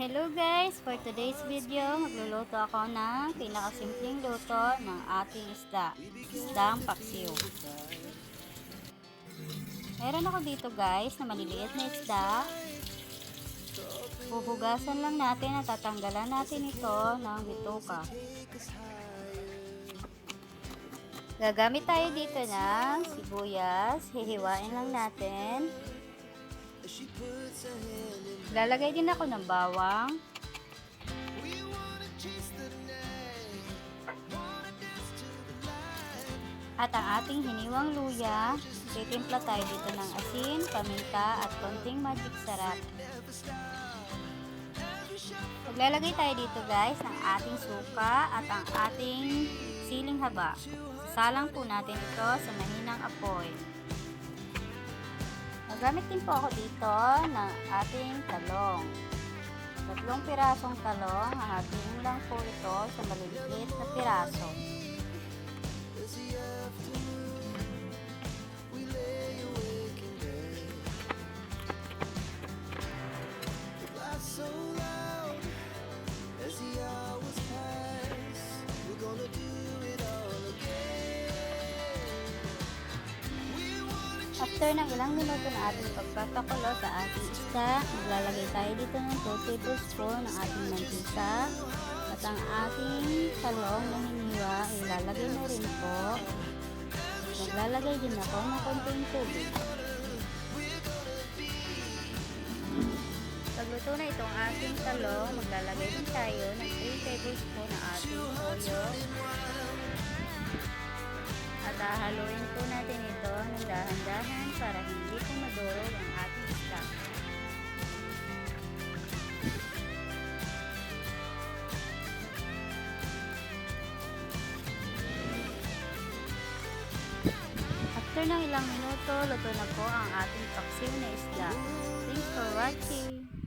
Hello guys! For today's video, magluluto ako ng pinakasimpleng luto ng ating isda. Isdang paksiw. Meron ako dito guys na maliliit na isda. Huhugasan lang natin at tatanggalan natin ito ng bituka. Gagamit tayo dito ng sibuyas. Hihiwain lang natin. Lalagay din ako ng bawang. At ang ating hiniwang luya, titimpla tayo dito ng asin, paminta at konting magic sarap. Maglalagay tayo dito guys ng ating suka at ang ating siling haba. Salang po natin ito sa mahinang apoy. Magamit din po ako dito ng ating talong. Tatlong pirasong talong, hahatiin lang po ito sa maliliit na piraso. After ng ilang minuto na ating pagpapakulo sa ating isda, maglalagay tayo dito ng 2 tablespoon ng ating mantika. At ang ating talong na hiniwa, ilalagay na rin po. Maglalagay din ako ng konting tubig. Pagluto na itong ating talong, maglalagay din tayo ng 3 tablespoon ng ating toyo. At hahaluin ng dahan-dahan para hindi po madurog ang ating isda. After ng ilang minuto, luto na po ang ating paksiw na isda. Thanks for watching!